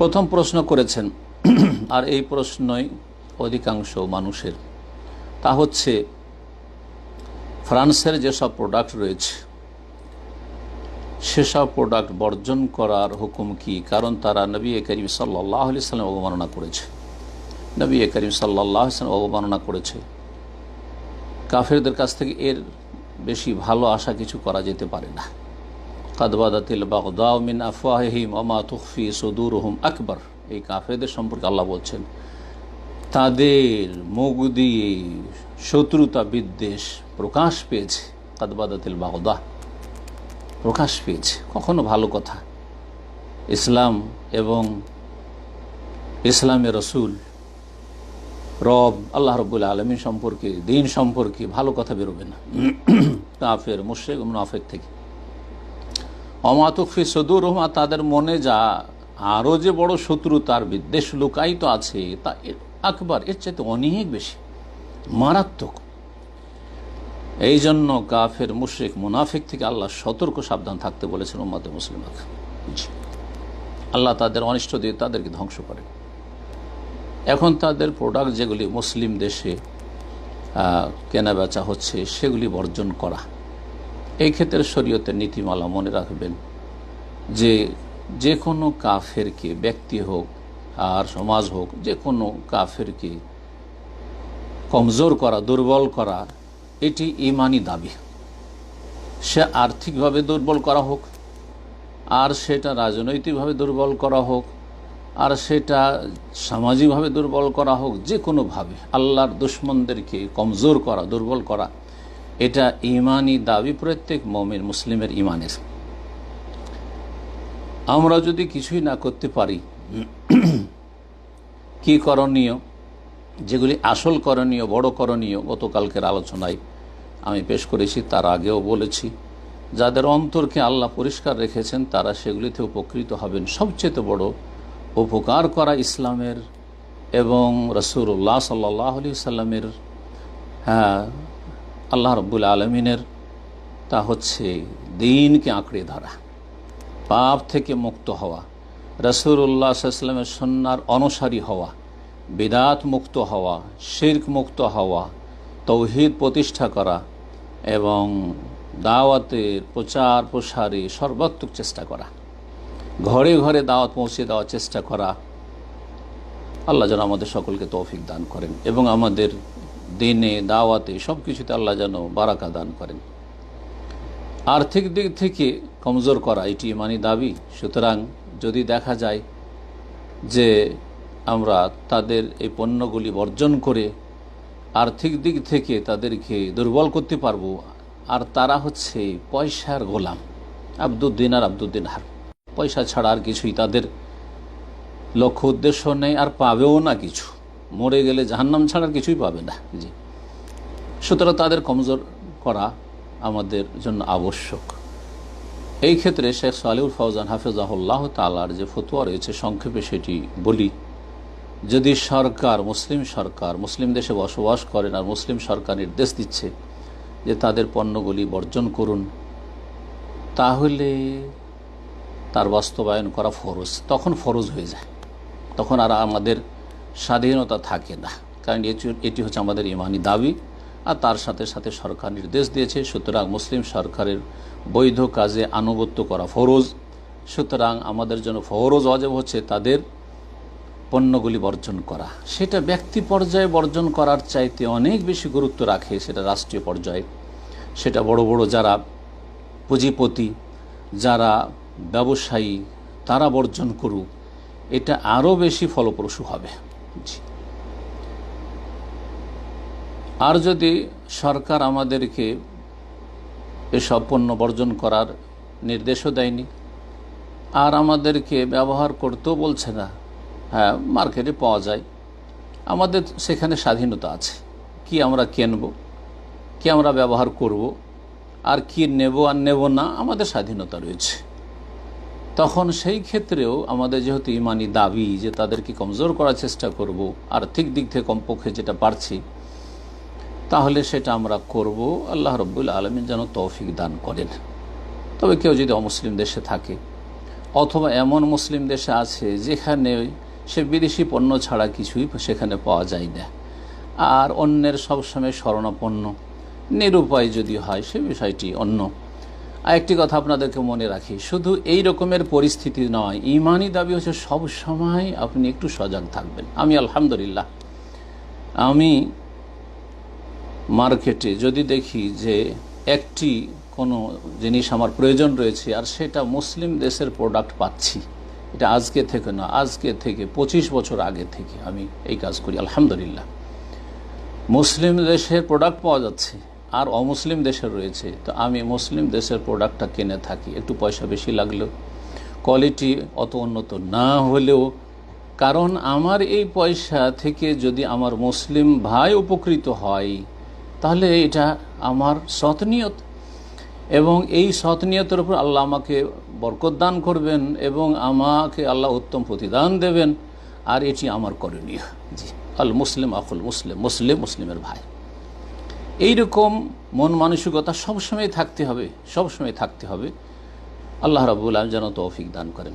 প্রথম প্রশ্ন করেছেন, আর এই প্রশ্নই অধিকাংশ মানুষের। তা হচ্ছে, ফ্রান্সের যেসব প্রোডাক্ট রয়েছে, সেসব প্রোডাক্ট বর্জন করার হুকুম কি? কারণ তারা নবী করিম সাল্লাহ আলি অবমাননা করেছে। নবী করিম সাল্লাহ সাল্লাম অবমাননা করেছে। কাফেরদের কাছ থেকে এর বেশি ভালো আশা কিছু করা যেতে পারে না। কাদবাদাতিল বাগদাও মিন আফওয়াহিম ওমা তুখফি সদুরহুম আকবর এই কাফেরদের সম্পর্কে আল্লাহ বলছেন, তাদের মুখ দিয়ে শত্রুতা বিদ্বেষ প্রকাশ পেয়েছে। কাদবাদাতিল বাগদা প্রকাশ পেয়েছে। কখনো ভালো কথা। ইসলাম এবং ইসলামের রসুল, রব, আল্লাহ রবুল আলমী সম্পর্কে, দিন সম্পর্কে ভালো কথা বেরোবে না। কাফের মুশেক মুনাফেক থেকে। অমাতুফি সদুর রহমা তাদের মনে যা আরও যে বড় শত্রু তার বিদ্বেষ লুকায়িত আছে, তা আকবার এর চাইতে অনেক বেশি, মারাত্মক। এই জন্য কাফের, মুশ্রিক, মুনাফিক থেকে আল্লাহ সতর্ক, সাবধান থাকতে বলেছেন উম্মাতে মুসলিমাকে আল্লাহ তাদের অনিষ্ট দিয়ে তাদেরকে ধ্বংস করে এখন তাদের প্রোডাক্ট যেগুলি মুসলিম দেশে কেনা বেচা হচ্ছে, সেগুলি বর্জন করা। এই ক্ষেত্রে শরীয়তের নীতিমালা মনে রাখবেন যে যে কোনো কাফেরকে, ব্যক্তি হোক আর সমাজ হোক যে কোনো কাফেরকে কমজোর করা, দুর্বল করা, এটি ইমানি দাবি। সে আর্থিকভাবে দুর্বল করা হোক, আর সেটা রাজনৈতিকভাবে দুর্বল করা হোক, আর সেটা সামাজিকভাবে দুর্বল করা হোক যে কোনোভাবে আল্লাহর দুশ্মনদেরকে কমজোর করা, দুর্বল করা এটা ইমানি দাবি প্রত্যেক মমিন মুসলিমের ইমানের। আমরা যদি কিছুই না করতে পারি, কি করণীয়? যেগুলি আসল করণীয়, বড় করণীয়, গতকালকের আলোচনায় আমি পেশ করেছি, তার আগেও বলেছি, যাদের অন্তরকে আল্লাহ পরিষ্কার রেখেছেন, তারা সেগুলিতে উপকৃত হবেন। সবচেয়ে বড় উপকার করা ইসলামের এবং রসুল্লাহ সাল্লাহ আলি সাল্লামের হ্যাঁ আল্লাহ রব্বুল আলমিনের তা হচ্ছে দিনকে আঁকড়ে ধরা, পাপ থেকে মুক্ত হওয়া রসুল্লাহ সাল্লামের সন্ন্যার অনুসারী হওয়া, বিদাত মুক্ত হওয়া, শির্ক মুক্ত হওয়া, তৌহিদ প্রতিষ্ঠা করা এবং দাওয়াতের প্রচার প্রসারে সর্বাত্মক চেষ্টা করা, ঘরে ঘরে দাওয়াত পৌঁছে দেওয়ার চেষ্টা করা, আল্লাহ যেন আমাদের সকলকে তৌফিক দান করেন এবং আমাদের দিনে, দাওয়াতে সব কিছুতে আল্লাহ যেন বারাকা দান করেন। আর্থিক দিক থেকে কমজোর করা এটি ইমানি দাবি। সুতরাং যদি দেখা যায় যে আমরা তাদের এই পণ্যগুলি বর্জন করে আর্থিক দিক থেকে তাদেরকে দুর্বল করতে পারব, আর তারা হচ্ছে পয়সার গোলাম। আব্দুদ্দিন আর আব্দুদ্দিন হার। পয়সা ছাড়া আর কিছুই তাদের লক্ষ্য, উদ্দেশ্য নেই, আর পাবেও না কিছু। মরে গেলে জাহান্নাম ছাড়ার কিছুই পাবে না। জি। সুতরাং তাদের কমজোর করা আমাদের জন্য আবশ্যক। এই ক্ষেত্রে শেখ সালিউল ফৌজান হাফিজাহুল্লাহ তালার যে ফতুয়া রয়েছে, সংক্ষেপে সেটি বলি। যদি সরকার, মুসলিম সরকার, মুসলিম দেশে বসবাস করেন আর মুসলিম সরকার নির্দেশ দিচ্ছে যে তাদের পণ্যগুলি বর্জন করুন, তাহলে তার বাস্তবায়ন করা ফরজ। তখন ফরজ হয়ে যায়। তখন আর আমাদের স্বাধীনতা থাকে না। কারণ এটি হচ্ছে আমাদের ইমানি দাবি। আর তার সাথে সাথে সরকার নির্দেশ দিয়েছে, সুতরাং মুসলিম সরকারের বৈধ কাজে আনুগত্য করা ফরজ। সুতরাং আমাদের জন্য ফরজ, অজেব হচ্ছে তাদের পণ্যগুলি বর্জন করা। সেটা ব্যক্তি পর্যায়ে বর্জন করার চাইতে অনেক বেশি গুরুত্ব রাখে সেটা রাষ্ট্রীয় পর্যায়ে। সেটা বড় বড় যারা পুঁজিপতি, যারা ব্যবসায়ী, তারা বর্জন করুক। এটা আরও বেশি ফলপ্রসূ হবে। আর যদি সরকার আমাদেরকে এসব পণ্য বর্জন করার নির্দেশও দেয়নি, আর আমাদেরকে ব্যবহার করতেও বলছে না হ্যাঁ মার্কেটে পাওয়া যায়, আমাদের সেখানে স্বাধীনতা আছে, কি আমরা কেনব, কি আমরা ব্যবহার করব, আর কি নেব আর নেব না, আমাদের স্বাধীনতা রয়েছে। তখন সেই ক্ষেত্রেও আমাদের যেহেতু ইমানি দাবি যে তাদেরকে কমজোর করার চেষ্টা করব, আর্থিক দিক থেকে কমপক্ষে যেটা পারছি, তাহলে সেটা আমরা করব। আল্লাহ রব্বুল আলমিন যেন তৌফিক দান করেন। তবে কেউ যদি অমুসলিম দেশে থাকে, অথবা এমন মুসলিম দেশে আছে যেখানে সে বিদেশি পণ্য ছাড়া কিছুই সেখানে পাওয়া যায় না, আর অন্যের সবসময় স্মরণাপন্ন নিরুপায় যদি হয় সে বিষয়টি অন্য। আরেকটি কথা আপনাদেরকে মনে রাখি, শুধু এই রকমের পরিস্থিতি নয় ইমানি দাবি হচ্ছে সব সময় আপনি একটু সজাগ থাকবেন। আমি আলহামদুলিল্লাহ, আমি মার্কেটে যদি দেখি যে একটি কোনো জিনিস আমার প্রয়োজন রয়েছে আর সেটা মুসলিম দেশের প্রোডাক্ট পাচ্ছি, এটা আজকে থেকে না, আজকে থেকে, পঁচিশ বছর আগে থেকে আমি এই কাজ করি, আলহামদুলিল্লাহ। মুসলিম দেশের প্রোডাক্ট পাওয়া যাচ্ছে আর অমুসলিম দেশের রয়েছে, তো আমি মুসলিম দেশের প্রোডাক্টটা কিনে থাকি। একটু পয়সা বেশি লাগলেও কোয়ালিটি অত উন্নত না হলেও, কারণ আমার এই পয়সা থেকে যদি আমার মুসলিম ভাই উপকৃত হয়, তাহলে এটা আমার সৎনিয়ত এবং এই সৎনিয়তের উপর আল্লাহ আমাকে বরকত দান করবেন এবং আমাকে আল্লাহ উত্তম প্রতিদান দেবেন, আর এটি আমার করণীয়। জি আল মুসলিম আকুল মুসলিম মুসলিম, মুসলিমের ভাই। এইরকম মন মানসিকতা সবসময় থাকতে হবে, সবসময় থাকতে হবে। আল্লাহ রাবুল আলম যেন তৌফিক দান করেন।